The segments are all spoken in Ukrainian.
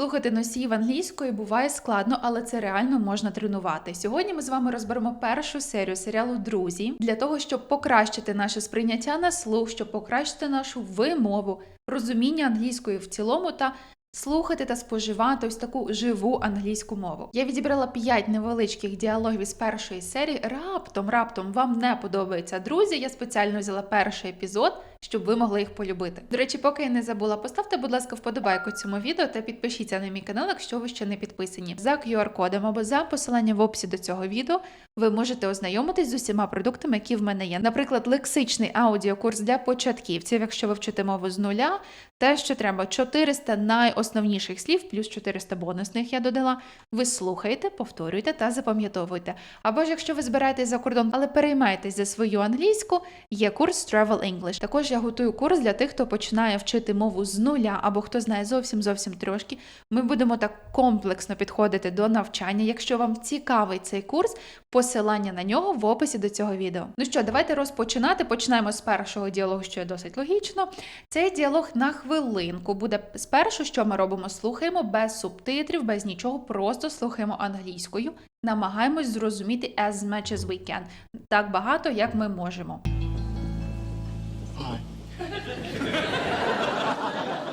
Слухати носіїв англійської буває складно, але це реально можна тренувати. Сьогодні ми з вами розберемо першу серію серіалу Друзі для того, щоб покращити наше сприйняття на слух, щоб покращити нашу вимову, розуміння англійської в цілому та слухати та споживати ось таку живу англійську мову. Я відібрала 5 невеличких діалогів із першої серії. Раптом, раптом вам не подобаються друзі. Я спеціально взяла перший епізод, щоб ви могли їх полюбити. До речі, поки я не забула, поставте, будь ласка, вподобайку цьому відео та підпишіться на мій канал, якщо ви ще не підписані. За QR-кодом або за посиланням в описі до цього відео ви можете ознайомитись з усіма продуктами, які в мене є. Наприклад, лексичний аудіокурс для початківців, якщо ви вчите мову з нуля, те, що треба 400 найосновніших слів, плюс 400 бонусних я додала. Ви слухаєте, повторюєте та запам'ятовуєте. Або ж якщо ви збираєтесь за кордон, але переймаєтесь за свою англійську, є курс Travel English. Також я готую курс для тих, хто починає вчити мову з нуля, або хто знає зовсім зовсім трошки. Ми будемо так комплексно підходити до навчання. Якщо вам цікавий цей курс, посилання на нього в описі до цього відео. Ну що, давайте розпочинати. Починаємо з першого діалогу, що є досить логічно. Цей діалог на хвилинку буде спершу, що ми робимо? Слухаємо без субтитрів, без нічого, просто слухаємо англійською. Намагаємось зрозуміти as much as we can. Так багато, як ми можемо.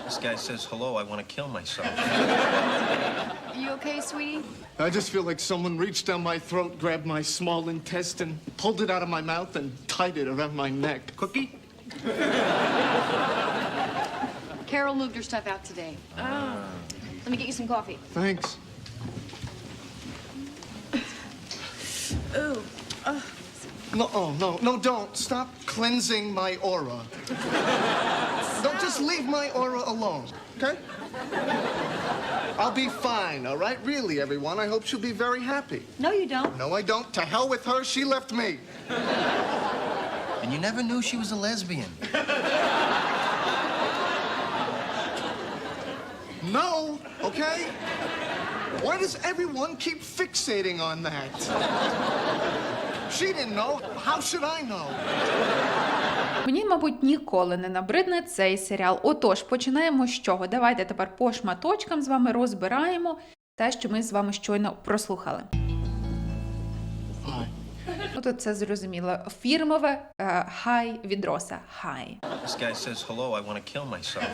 This guy says hello, I want to kill myself. You okay, sweetie? I just feel like someone reached down my throat, grabbed my small intestine, pulled it out of my mouth, and tied it around my neck. Cookie? Carol moved her stuff out today. Oh. Let me get you some coffee. Thanks. Ooh. No, oh, no, no, don't. Stop cleansing my aura. Don't just leave my aura alone, okay? I'll be fine, all right? Really, everyone. I hope she'll be very happy. No, you don't. No, I don't. To hell with her. She left me. And you never knew she was a lesbian. No, okay? Why does everyone keep fixating on that? She didn't know. How should I know? Мені, мабуть, ніколи не набридне цей серіал. Отож, починаємо з чого? Давайте тепер по шматочкам з вами розбираємо те, що ми з вами щойно прослухали. Ну, тут це зрозуміло. Фірмове е, хай від Роса. Хай. This guy says hello, I want to kill myself.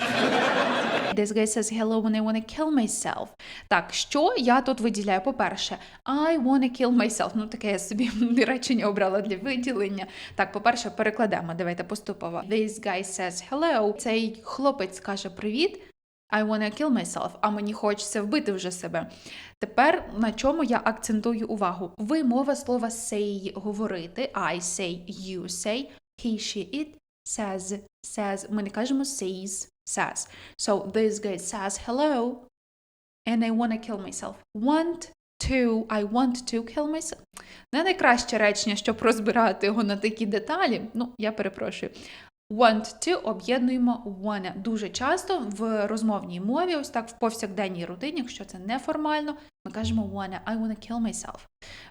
This guy says hello when I wanna kill myself. Так, що я тут виділяю? По-перше, I wanna kill myself. Ну, таке я собі речення обрала для виділення. Так, по-перше, перекладемо. Давайте поступово. This guy says hello. Цей хлопець каже привіт. I wanna kill myself, а мені хочеться вбити вже себе. Тепер на чому я акцентую увагу? Вимова слова say говорити. I say, you say, he, she, it, says, says. Ми не кажемо says, says. So this guy says hello and I wanna kill myself. Want to, I want to kill myself. Не найкраще речення, щоб розбирати його на такі деталі. Ну, я перепрошую. Want to об'єднуємо wanna. Дуже часто в розмовній мові, ось так в повсякденній рутині, якщо це неформально, ми кажемо wanna, I wanna kill myself.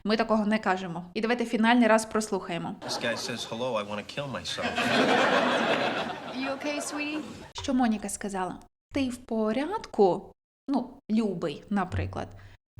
Ми такого не кажемо. І давайте фінальний раз прослухаємо. This guy says hello, I want to kill myself. You okay, sweetie? Що Моніка сказала? Ти в порядку? Ну, любий, наприклад.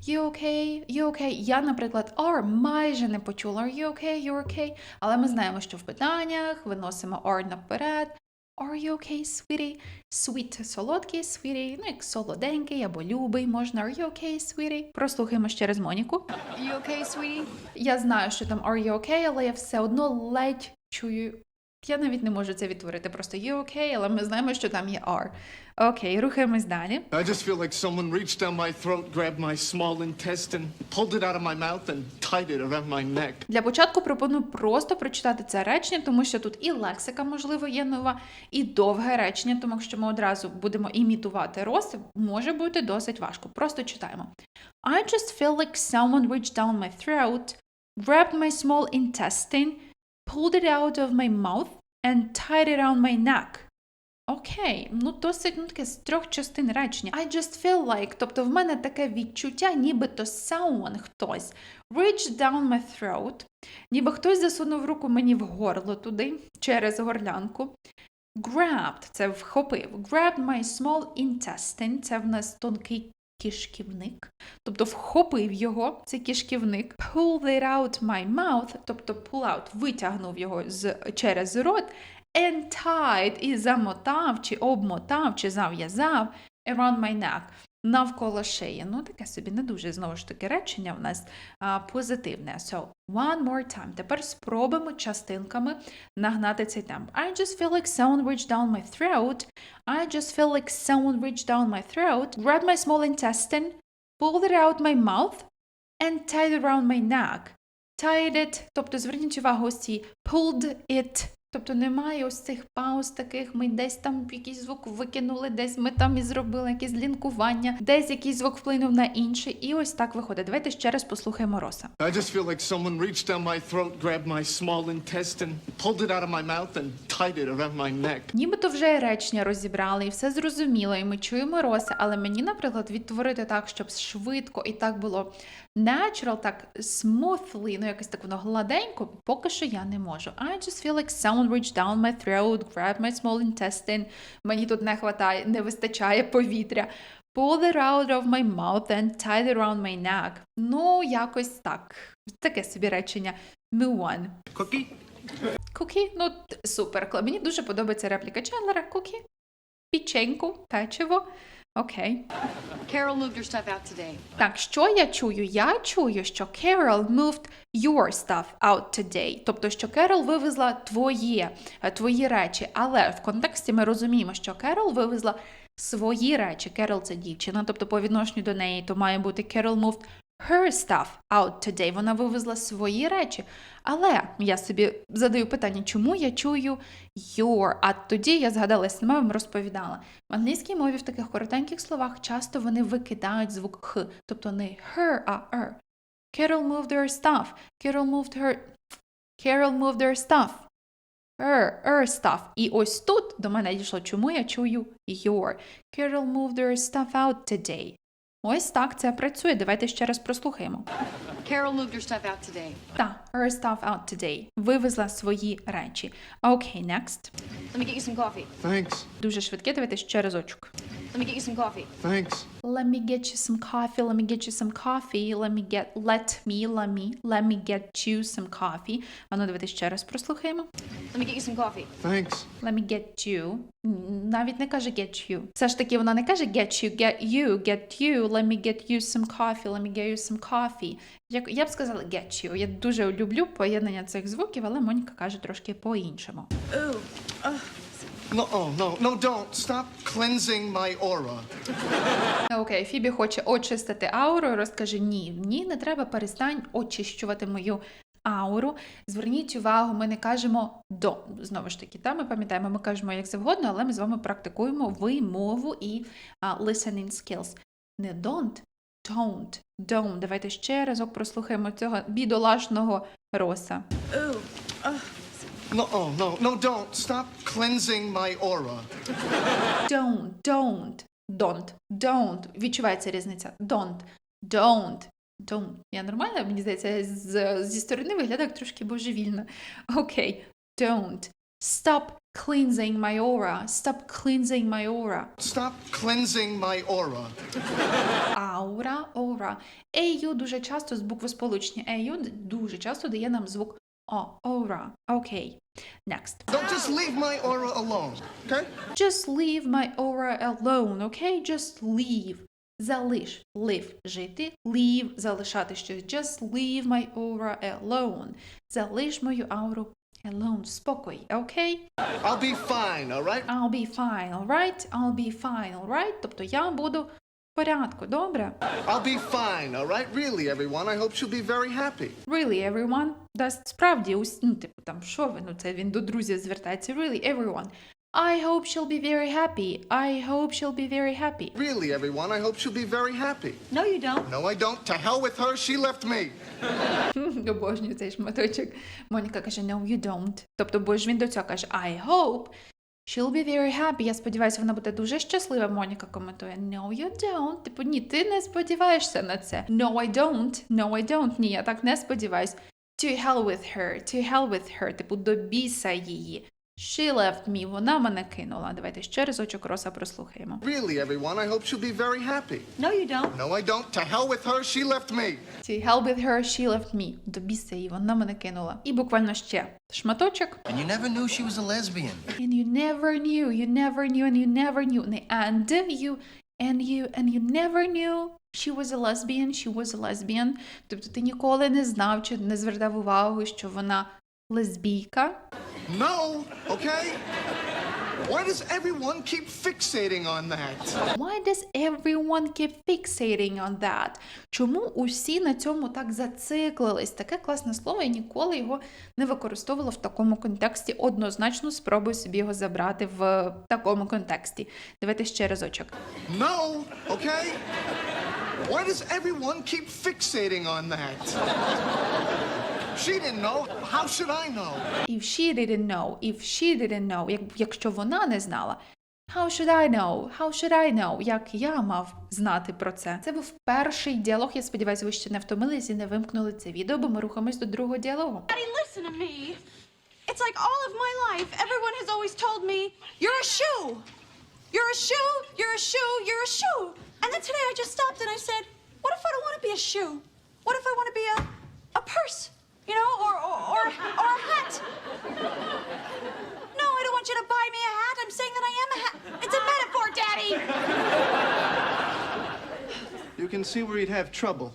You okay? You okay? Я, наприклад, are майже не почула. Are you okay? You okay? Але ми знаємо, що в питаннях виносимо are наперед. Are you okay, sweetie? Sweet – солодкий, sweetie, ну як солоденький або любий можна. Are you okay, sweetie? Прослухаємо ще раз Моніку. You okay, sweetie? Я знаю, що там are you okay, але я все одно ледь чую. Я навіть не можу це відтворити. Просто you okay, але ми знаємо, що там є are. Окей, рухаємось далі. I just feel like someone reached down my throat, grabbed my small intestine, pulled it out of my mouth, and tied it around my neck. Для початку пропоную просто прочитати це речення, тому що тут і лексика, можливо, є нова, і довге речення, тому що ми одразу будемо імітувати рост, може бути досить важко. Просто читаємо. I just feel like someone reached down my throat, grabbed my small intestine, pulled it out of my mouth and tied it around my neck. Окей, ну досить ну, таке з трьох частин речення. I just feel like, тобто в мене таке відчуття, нібито someone, хтось, reached down my throat, ніби хтось засунув руку мені в горло туди, через горлянку. Grabbed – це вхопив. Grabbed my small intestine – це в нас тонкий кишківник, тобто вхопив його, це кішківник, pulled it out my mouth, тобто pull out, витягнув його з, через рот, and tied, і замотав, чи обмотав, чи зав'язав around my neck, навколо шиї. Ну, таке собі не дуже, знову ж таки, речення в нас а, позитивне. So, one more time. Тепер спробуємо частинками нагнати цей темп. I just feel like someone reached down my throat. I just feel like someone reached down my throat, grabbed my small intestine, pulled it out my mouth, and tied it around my neck. Tied it, тобто зверніть увагу ці pulled it, тобто немає ось цих пауз таких, ми десь там якийсь звук викинули, десь ми там і зробили якесь лінкування, десь якийсь звук вплинув на інший, і ось так виходить. Давайте ще раз послухаємо Роса. I just feel like someone reached down my throat, grabbed my small intestine, pulled it out of my mouth, and tied it around my neck. Нібито вже і речення розібрали, і все зрозуміло, і ми чуємо роси, але мені, наприклад, відтворити так, щоб швидко і так було natural, так smoothly, ну якось так воно гладенько, поки що я не можу. I just feel like someone reached down my throat, grabbed my small intestine. Мені тут не хватає, не вистачає повітря. Pulled it out of my mouth and tied it around my neck. Ну, якось так. Таке собі речення. Move on. Cookie? Кукі, ну супер. Мені дуже подобається репліка Чендлера. Кукі, печеньку, печиво. Окей. Carol moved her stuff out today. Так, що я чую? Я чую, що Carol moved your stuff out today. Тобто, що Carol вивезла твоє, е, твої речі. Але в контексті ми розуміємо, що Carol вивезла свої речі. Carol – це дівчина, тобто по відношенню до неї, то має бути Carol moved her stuff out today. Вона вивезла свої речі. Але я собі задаю питання, чому я чую your? А тоді я згадала, сама вам розповідала. В англійській мові в таких коротеньких словах часто вони викидають звук х, тобто не her, а er. Carol moved her stuff. Carol moved her. Carol moved her stuff. Her, her stuff. І ось тут до мене дійшло, чому я чую your. Carol moved her stuff out today. Ось так це працює. Давайте ще раз прослухаємо. Carol moved her stuff out today. Та, her stuff out today. Вивезла свої речі. Окей, next. Let me get you some coffee. Thanks. Дуже швидке, давайте ще разочок. Let me get you some coffee. Thanks. Let me get you some coffee. Let me get you some coffee. Let me get let me, let me, let me get you some coffee. А ну давайте ще раз прослухаємо. Let me get you some coffee. Thanks. Let me get you. Навіть не каже get you. Все ж таки вона не каже get you, get you, get you. Let me get you some coffee. Let me get you some coffee. Як я б сказала get you. Я дуже люблю поєднання цих звуків, але Моніка каже трошки по-іншому. No, oh, no, no, don't. Stop cleansing my aura. Окей, Фібі хоче очистити ауру. Розкаже ні, ні, не треба, перестань очищувати мою ауру. Зверніть увагу, ми не кажемо до. Знову ж таки, та, ми пам'ятаємо, ми кажемо як завгодно, але ми з вами практикуємо вимову і а, listening skills. Не don't, don't, don't. Давайте ще разок прослухаємо цього бідолашного роса. No, oh, no, no, don't. Stop cleansing my aura. Don't, don't, don't, don't. Відчувається різниця. Don't, don't, don't. Я нормально, мені здається, з, зі сторони виглядаю як трошки божевільно. Окей, don't. Stop cleansing my aura. Stop cleansing my aura. Stop cleansing my aura. Аура, aura. AU дуже часто з букви сполучення AU дуже часто дає нам звук О, aura. Окей. Next. Don't just leave my aura alone, okay? Just leave my aura alone, okay? Just leave. Залиш. Live – жити. Leave – залишати щось. Just leave my aura alone. Залиш мою ауру alone. Спокій, окей? I'll be fine, all right? I'll be fine, alright? I'll be fine, alright? Тобто я буду в порядку, добре? I'll be fine, all right? Really, everyone. I hope she'll be very happy. Really, everyone? Да, справді, ус- ну, типу, там, що ви? Ну, це він до друзів звертається. Really, everyone. I hope she'll be very happy. I hope she'll be very happy. Really, everyone. I hope she'll be very happy. No, you don't. No, I don't. To hell with her. She left me. Обожнюю цей шматочок. Моніка каже, no, you don't. Тобто, бо ж він до цього каже, I hope She'll be very happy. Я сподіваюся, вона буде дуже щаслива. Моніка коментує, no, you don't. Типу, ні, ти не сподіваєшся на це. No, I don't. No, I don't. Ні, я так не сподіваюсь. To hell with her. To hell with her. Типу, до біса її. She left me. Вона мене кинула. Давайте ще разочок Роса прослухаємо. Really, everyone, I hope she'll be very happy. No, you don't. No, I don't. To hell with her, she left me. To hell with her, she left me. До біса її, вона мене кинула. І буквально ще шматочок. And you never knew she was a lesbian. And you never knew, you never knew, and you never knew. Не and you, and you, and you never knew. She was a lesbian, she was a lesbian. Тобто ти ніколи не знав чи не звертав увагу, що вона лесбійка. No, okay? Why does everyone keep fixating on that? Why does everyone keep fixating on that? Чому усі на цьому так зациклились? Таке класне слово, я ніколи його не використовувала в такому контексті. Однозначно спробую собі його забрати в такому контексті. Давайте ще разочок. No, okay? Why does everyone keep fixating on that? She didn't know. How should I know? If she didn't know, if she didn't know, як, якщо вона не знала. How should I know? How should I know? Як я мав знати про це? Це був перший діалог. Я сподіваюся, ви ще не втомились і не вимкнули це відео, бо ми рухаємось до другого діалогу. Daddy, listen to me. It's like all of my life, everyone has always told me, you're a shoe. You're a shoe, you're a shoe, you're a shoe. And then today I just stopped and I said, what if I don't want to be a shoe? What if I want to be a, a purse? You know, or, or, or, or a hat? No, I don't want you to buy me a hat. I'm saying that I am a hat. It's a metaphor, Daddy. You can see where you'd have trouble.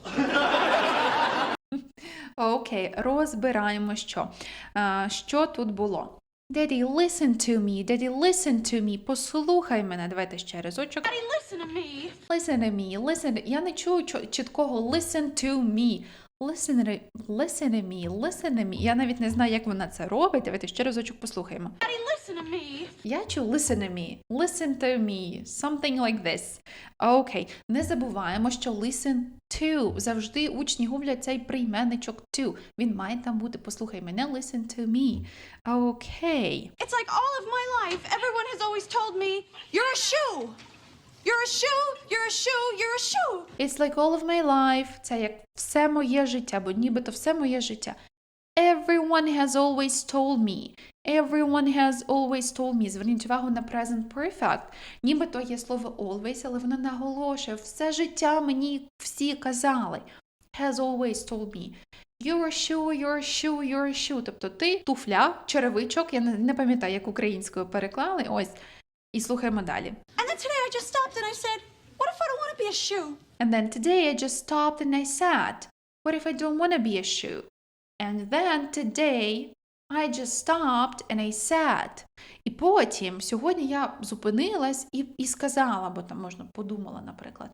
Окей, okay, розбираємо, що. А, що тут було? Daddy, listen to me, Daddy, listen to me. Послухай мене. Давайте ще разочок. Daddy, listen to me. Listen to me, listen. Я не чую чіткого listen to me. Listen listen to me, listen to me. Я навіть не знаю, як вона це робить. Давайте ще разочок послухаємо. Daddy, listen to me. Я чую listen to me, listen to me, something like this. Окей, okay. не забуваємо, що listen to. Завжди учні гублять цей прийменничок to. Він має там бути, послухай мене, listen to me. Окей. Okay. It's like all of my life, everyone has always told me, you're a shoe. You're a shoe, you're a shoe, you're a shoe. It's like all of my life. Це як все моє життя, бо нібито все моє життя. Everyone has always told me. Everyone has always told me. Зверніть увагу на present perfect. Нібито є слово always, але воно наголошує. Все життя мені всі казали. Has always told me. You're a shoe, you're a shoe, you're a shoe. Тобто ти туфля, черевичок, я не, пам'ятаю, як українською переклали. Ось. І слухаємо далі. And and I said, what if I don't want to be a shoe? And then today I just stopped and I said, What if I don't want to be a shoe? And then today I just stopped and I said. І потім сьогодні я зупинилась і, і сказала, бо там можна подумала, наприклад.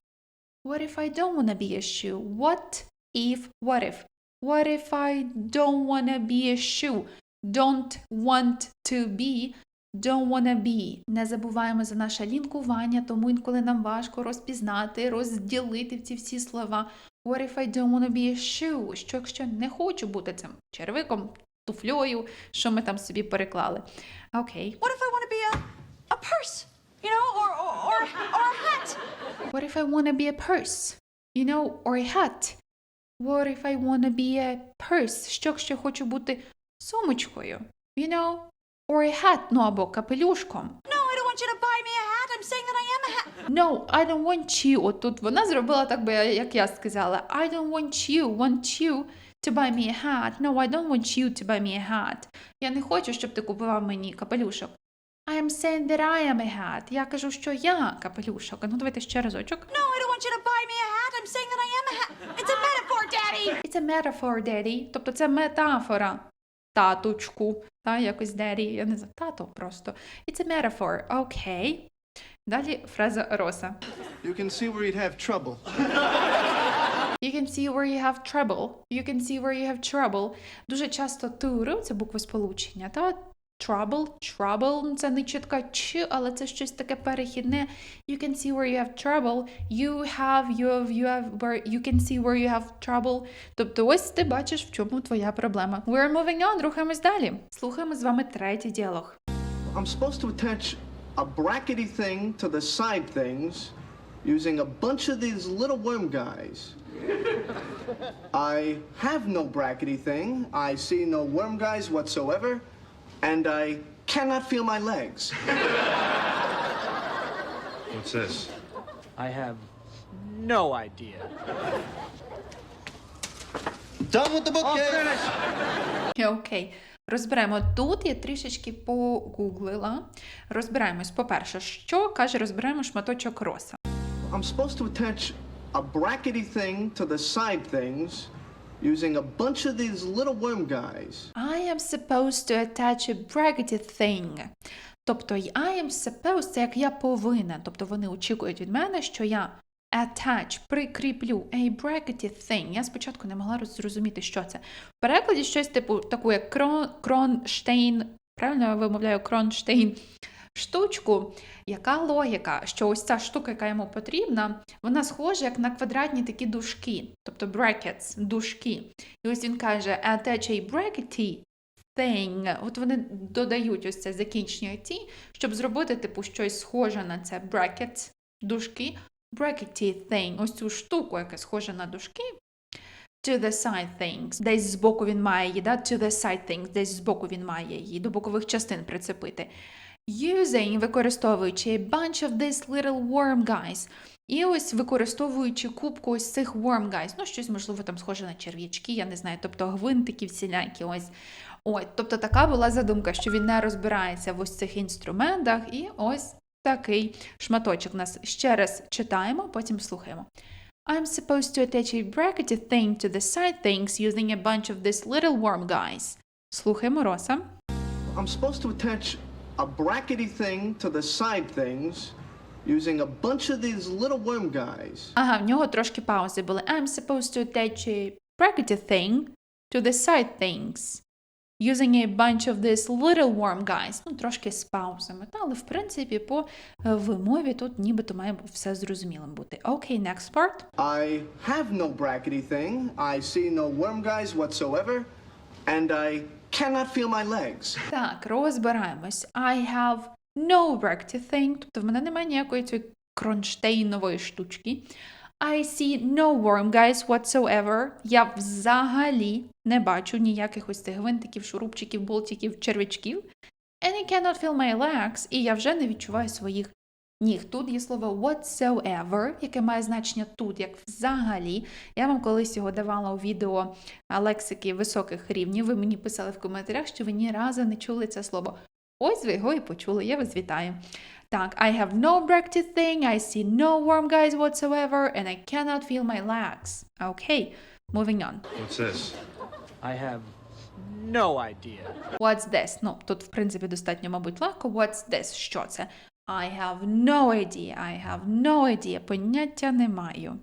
What if I don't want to be a shoe? What if, what if? What if I don't want to be a shoe? Don't want to be Don't wanna be. Не забуваємо за наше лінкування, тому інколи нам важко розпізнати, розділити ці всі слова. What if I don't wanna be a shoe? Що якщо не хочу бути цим червиком, туфльою, що ми там собі переклали. Окей. What if I want to be a, a purse? You know, or, or, or, or a hat? What if I wanna be a purse? You know, or a hat? What if I wanna be a purse? Що якщо хочу бути сумочкою? You know, or a hat, ну або капелюшком. No, I don't want you to buy me a hat. I'm saying that I am a hat. No, I don't want you. От тут вона зробила так, би, як я сказала. I don't want you, want you to buy me a hat. No, I don't want you to buy me a hat. Я не хочу, щоб ти купував мені капелюшок. I am saying that I am a hat. Я кажу, що я капелюшок. Ну, давайте ще разочок. No, I don't want you to buy me a hat. I'm saying that I am a hat. It's a metaphor, Daddy. It's a metaphor, daddy. Тобто це метафора. Таточку. Та, якось дері, Я не знаю, тато просто. It's a metaphor. okay. Далі фраза Роса. You can see where you'd have trouble. You can see where you have trouble. You can see where you have trouble. Дуже часто туру це буква сполучення, та trouble, trouble, це не чітка ч, але це щось таке перехідне. You can see where you have trouble. You have, you have, you have, where you can see where you have trouble. Тобто ось ти бачиш, в чому твоя проблема. We're moving on, рухаємось далі. Слухаємо з вами третій діалог. I'm supposed to attach a brackety thing to the side things using a bunch of these little worm guys. I have no brackety thing. I see no worm guys whatsoever. And I cannot feel my legs. What's this? I have no idea. Done with the bookcase. Окей. Розберемо тут. Я трішечки погуглила. Розбираємось. По-перше, що каже, розберемо шматочок роса. I'm supposed to attach a brackety thing to the side things using a bunch of these little worm guys. I am supposed to attach a brackety thing. Тобто I am supposed це як я повинен. Тобто вони очікують від мене, що я attach, прикріплю a brackety thing. Я спочатку не могла зрозуміти, що це. В перекладі щось типу таку як крон, кронштейн, правильно я вимовляю кронштейн штучку. Яка логіка, що ось ця штука, яка йому потрібна, вона схожа як на квадратні такі дужки, тобто brackets, дужки. І ось він каже attach a brackety thing. От вони додають ось це закінчення ті, щоб зробити типу щось схоже на це brackets, дужки, brackety thing, ось цю штуку, яка схожа на дужки. To the side things. Десь збоку він має її, да? to the side things, десь збоку він має її, до бокових частин прицепити. Using, використовуючи a bunch of these little worm guys. І ось використовуючи кубку ось цих worm guys, ну щось можливо там схоже на черв'ячки, я не знаю, тобто гвинтики всілякі ось. Ой, тобто така була задумка, що він не розбирається в ось цих інструментах, і ось такий шматочок нас ще раз читаємо, потім слухаємо. I'm supposed to attach a brackety thing to the side things using a bunch of these little worm guys. Слухаємо Роса. I'm supposed to attach a brackety thing to the side things using a bunch of these little worm guys. Ага, в нього трошки паузи були. I'm supposed to attach a brackety thing to the side things. Using a bunch of these little worm guys. Ну, трошки з паузами. Та, але в принципі, по е, вимові тут нібито має все зрозумілим бути. Окей, next part. I have no brackety thing. I see no worm guys whatsoever. And I cannot feel my legs. Так, розбираємось. I have no brackety thing. Тобто в мене немає ніякої цієї кронштейнової штучки. I see no worm guys whatsoever. Я взагалі не бачу ніяких ось цих гвинтиків, шурупчиків, болтиків, червячків. And I cannot feel my legs. І я вже не відчуваю своїх ніг. Тут є слово whatsoever, яке має значення тут, як взагалі. Я вам колись його давала у відео лексики високих рівнів. Ви мені писали в коментарях, що ви ні разу не чули це слово. Ось ви його і почули. Я вас вітаю. Так, I have no brackety thing, I see no worm guys whatsoever, and I cannot feel my legs. Okay, moving on. What's this? I have no idea. What's this? Ну, тут, в принципі, достатньо, мабуть, легко. What's this? Що це? I have no idea. I have no idea. Поняття не маю.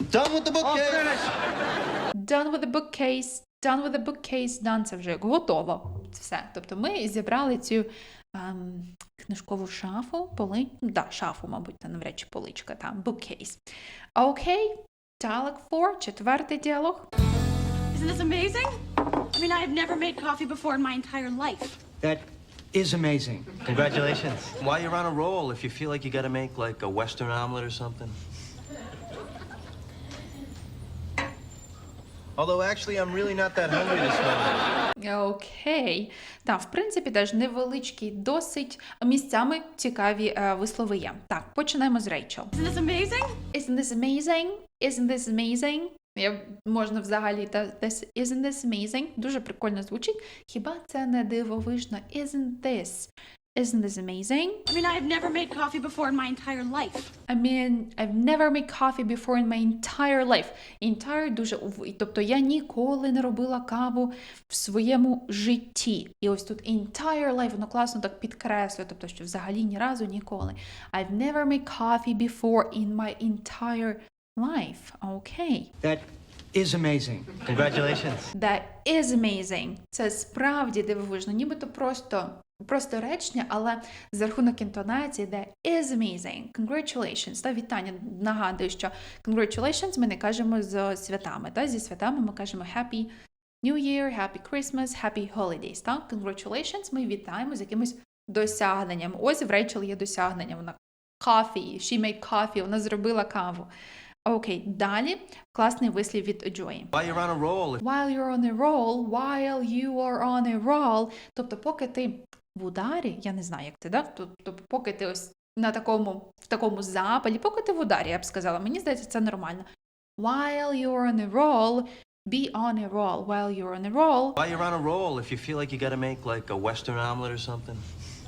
Done with the bookcase. Done with the bookcase. Done with the bookcase. Done – це вже готово. Все. Тобто ми зібрали цю ем, книжкову шафу, поли... да, шафу, мабуть, та навряд чи поличка, там, bookcase. Окей, dialogue 4, четвертий діалог. Isn't this amazing? I mean, I have never made coffee before in my entire life. That is amazing. Congratulations. While you're on a roll, if you feel like you gotta make like a Western omelet or something. Although actually, I'm really not that hungry this morning. Окей. Так, в принципі, теж невеличкі, досить місцями цікаві е, вислови є. Так, починаємо з Рейчел. Isn't this amazing? Isn't this amazing? Isn't this amazing? Я, можна взагалі та this, isn't this amazing? Дуже прикольно звучить. Хіба це не дивовижно? Isn't this? Isn't this amazing? I mean, I have never made coffee before in my entire life. I mean, I've never made coffee before in my entire life. Entire дуже тобто я ніколи не робила каву в своєму житті. І ось тут entire life, воно класно так підкреслює, тобто що взагалі ні разу ніколи. I've never made coffee before in my entire life. Окей. That is amazing. Congratulations. That is amazing. Це справді дивовижно, нібито просто, просто речення, але за рахунок інтонації, that is amazing. Congratulations. Та вітання. Нагадую, що congratulations ми не кажемо з святами. Та? Зі святами ми кажемо happy New Year, Happy Christmas, Happy Holidays. Та? Congratulations ми вітаємо з якимось досягненням. Ось в Рейчел є досягнення. Вона coffee, she made coffee, вона зробила каву. Окей, далі класний вислів від Джої. While you're on a roll, While you're on a roll, while you are on a roll. Тобто, поки ти в ударі, я не знаю, як це, да? Тобто, поки ти ось на такому, в такому запалі, поки ти в ударі, я б сказала, мені здається, це нормально. While you're on a roll, be on a roll. While you're on a roll, while you're on a roll, if you feel like you got to make like a Western omelet or something.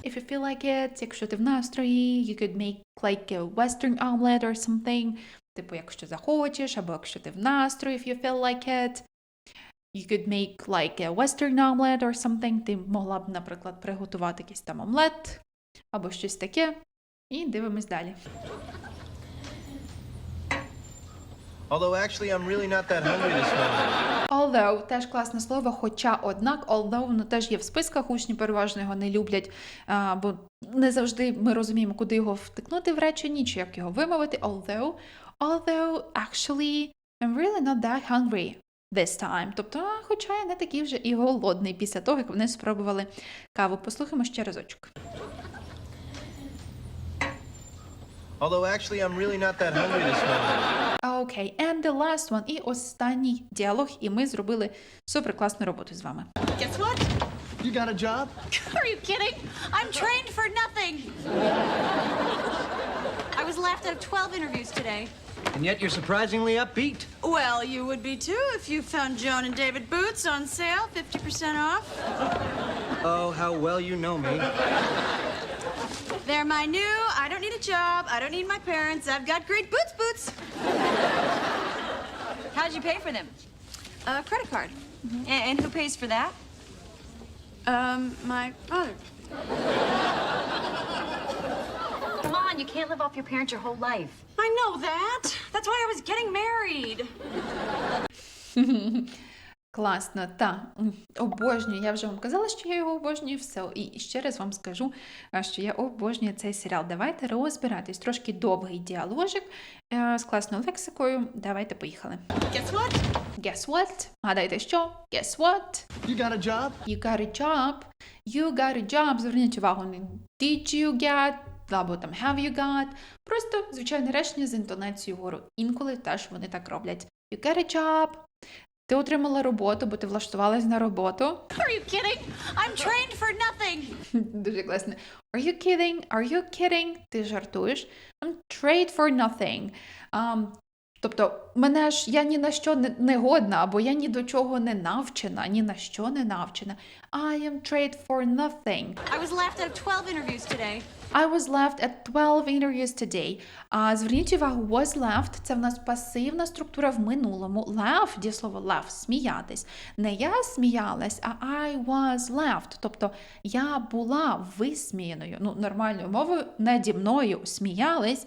if you feel like it, якщо ти в настрої, you could make like a western omelet or something. Типу, якщо захочеш, або якщо ти в настрої, if you feel like it. You could make like a western omelet or something. Ти могла б, наприклад, приготувати якийсь там омлет або щось таке. І дивимось далі. Although actually, I'm really not that hungry this morning. Although теж класне слово, хоча однак, although воно теж є в списках, учні переважно його не люблять, а, бо не завжди ми розуміємо, куди його втикнути в реченні, чи як його вимовити. Although, although actually, I'm really not that hungry this time. Тобто, хоча я не такий вже і голодний після того, як вони спробували каву. Послухаємо ще разочок. Although actually, I'm really not that hungry this morning. Окей, and the last one. І останній діалог, і ми зробили супер класну роботу з вами. Guess what? You got a job? Are you kidding? I'm trained for nothing. I was laughed out of 12 interviews today. And yet you're surprisingly upbeat. Well, you would be too if you found Joan and David boots on sale, 50% off. Oh, how well you know me. They're my new, I don't need a job, I don't need my parents, I've got great boots boots. How'd you pay for them? Uh, credit card. A- And, who pays for that? Um, my father. Come on, you can't live off your parents your whole life. I know that. That's why I was getting married. Класно, та обожнюю. Я вже вам казала, що я його обожнюю все. І ще раз вам скажу, що я обожнюю цей серіал. Давайте розбиратись. Трошки довгий діаложик е, з класною лексикою. Давайте поїхали. Guess what? Guess what? Гадайте що? Guess what? You got a job? You got a job. You got a job. Зверніть увагу, did you get, або там have you got. Просто звичайне речення з інтонацією гору. Інколи теж вони так роблять. You get a job. Ти отримала роботу, бо ти влаштувалась на роботу. Are you kidding? I'm trained for nothing. Дуже класно. Are you kidding? Are you kidding? Ти жартуєш. I'm trained for nothing. Um, тобто, мене ж я ні на що не, не годна, або я ні до чого не навчена, ні на що не навчена. I am trade for nothing. I was out of 12 interviews today. I was left at 12 interviews today. А зверніть увагу, was left – це в нас пасивна структура в минулому. Laugh, дієслово laugh – сміятись. Не я сміялась, а I was left. Тобто я була висміяною. Ну, нормальною мовою, наді мною сміялись.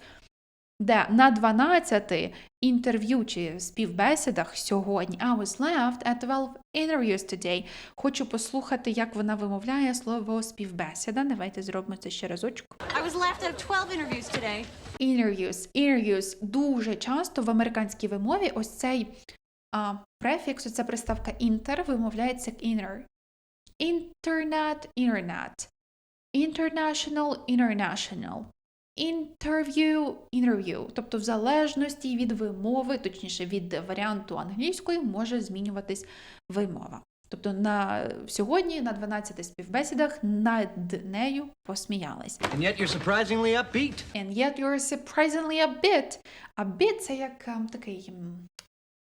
Де на 12 інтерв'ю чи співбесідах сьогодні I was left at 12 interviews today. Хочу послухати, як вона вимовляє слово співбесіда. Давайте зробимо це ще разочок. I was out of 12 interviews today. Interviews, interviews. Дуже часто в американській вимові ось цей а, префікс, оця приставка inter вимовляється як inner. Internet, internet. International, international. Interview, interview. Тобто, в залежності від вимови, точніше від варіанту англійської, може змінюватись вимова. Тобто на сьогодні на 12 співбесідах над нею посміялись. And yet you're surprisingly upbeat. And yet you're surprisingly a bit. A bit – це як ем, такий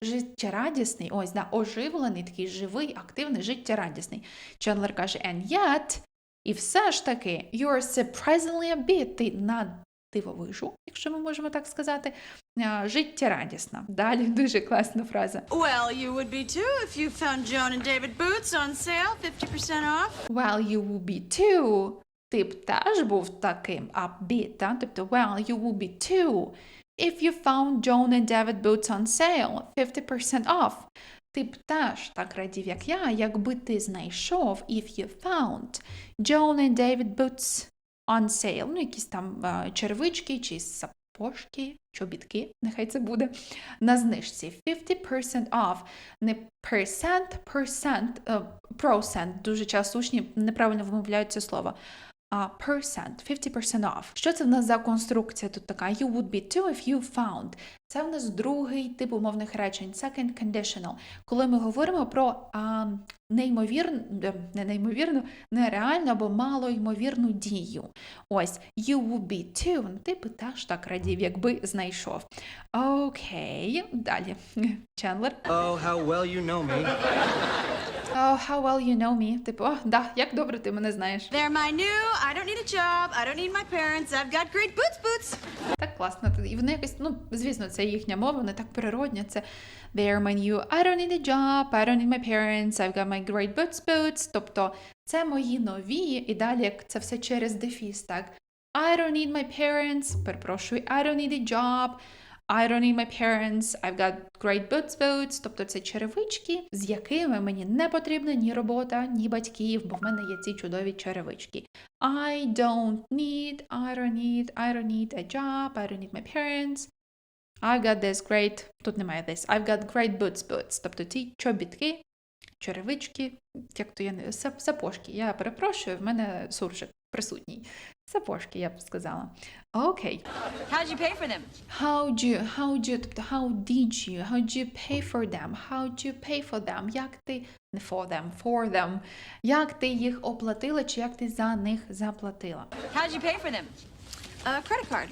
життєрадісний, ось, да, оживлений, такий живий, активний, життєрадісний. Чендлер каже, and yet, і все ж таки, you're surprisingly a bit. Ти на дивовижу, якщо ми можемо так сказати, життєрадісна. Далі дуже класна фраза. Well, you would be too if you found Joan and David boots on sale, 50% off. Well, you will be too. Ти б теж був таким upbeat, та? тобто, well, you will be too. If you found Joan and David boots on sale, 50% off. Ти б теж так радів, як я, якби ти знайшов, if you found Joan and David boots on sale. Ну, якісь там е, червички чи сапожки, чобітки, нехай це буде, на знижці. 50% off. Не percent, percent, е, procent. Дуже часто учні неправильно вимовляють це слово. Percent, 50% off. Що це в нас за конструкція тут така? You would be too if you found. Це в нас другий тип умовних речень, second conditional. Коли ми говоримо про а, неймовірну, не неймовірну, нереальну або малоймовірну дію. Ось, you would be too. Ти би теж так радів, якби знайшов. Окей, далі. Чендлер. Oh, how well you know me. Oh, how well you know me. Типу, о, да, як добре ти мене знаєш. They're my new, I don't need a job, I don't need my parents, I've got great boots, boots. Так класно. І вони якось, ну, звісно, це їхня мова, вони так природня. Це they're my new, I don't need a job, I don't need my parents, I've got my great boots, boots. Тобто це мої нові, і далі як це все через дефіс, так. I don't need my parents, перепрошую, I don't need a job, I don't need my parents, I've got great boots, boots. Тобто це черевички, з якими мені не потрібна ні робота, ні батьків, бо в мене є ці чудові черевички. I don't need, I don't need, I don't need a job, I don't need my parents. I've got this great, тут немає this, I've got great boots, boots. Тобто ті чобітки, черевички, як то я не, сап- сапожки. Я перепрошую, в мене суржик присутній. Сапожки, я б сказала. Окей. How'd you pay for them? How do you, how do you, тобто how did you, how do you pay for them, how do you pay for them, як ти, не for them, for them, як ти їх оплатила, чи як ти за них заплатила. How'd you pay for them? A credit card.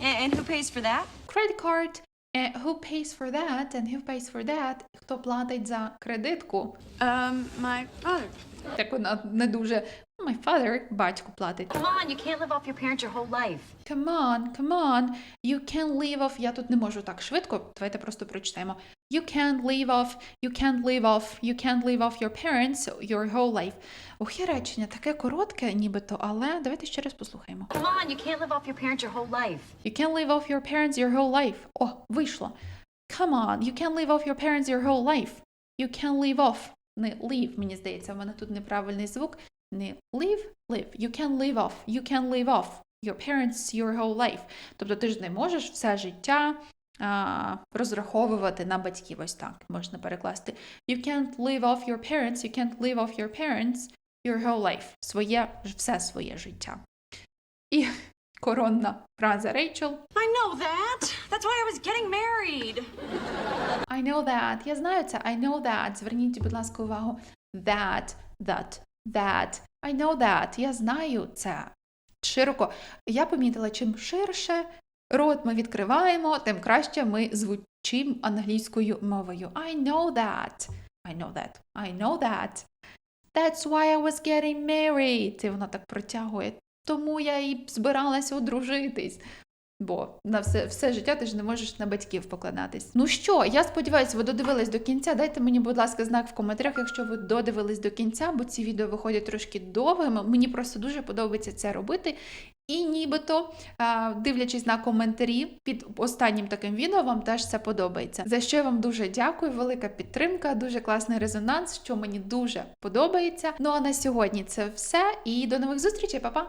And, and who pays for that? Credit card, eh, who pays for that, and who pays for that, хто платить за кредитку. Um, my father. Так вона не дуже, my father, батько платить. Come on, you can't live off your parents your whole life. Come on, come on, you can live off, я тут не можу так швидко, давайте просто прочитаємо. You can't live off, you can't live off, you can't live off your parents your whole life. Ох, є речення таке коротке, нібито, але давайте ще раз послухаємо. Come on, you can't live off your parents your whole life. You can't live off your parents your whole life. О, вийшло. Come on, you can't live off your parents your whole life. You can't live off. Не live, мені здається, в мене тут неправильний звук. Не live, live. You can't live off. You can't live off your parents your whole life. Тобто ти ж не можеш все життя а, розраховувати на батьків. Ось так можна перекласти. You can't live off your parents. You can't live off your parents your whole life. Своє, все своє життя. І коронна фраза Рейчел. I know that. That's why I was getting married. I know that. Я знаю це. I know that. Зверніть, будь ласка, увагу. That, that, that. I know that. Я знаю це. Широко. Я помітила, чим ширше рот ми відкриваємо, тим краще ми звучимо англійською мовою. I know that. I know that. I know that. That's why I was getting married. І вона так протягує. Тому я і збиралася одружитись. Бо на все, все життя ти ж не можеш на батьків покладатись. Ну що, я сподіваюся, ви додивились до кінця. Дайте мені, будь ласка, знак в коментарях, якщо ви додивились до кінця, бо ці відео виходять трошки довгими. Мені просто дуже подобається це робити. І нібито, дивлячись на коментарі під останнім таким відео, вам теж це подобається. За що я вам дуже дякую, велика підтримка, дуже класний резонанс, що мені дуже подобається. Ну а на сьогодні це все. І до нових зустрічей, па-па!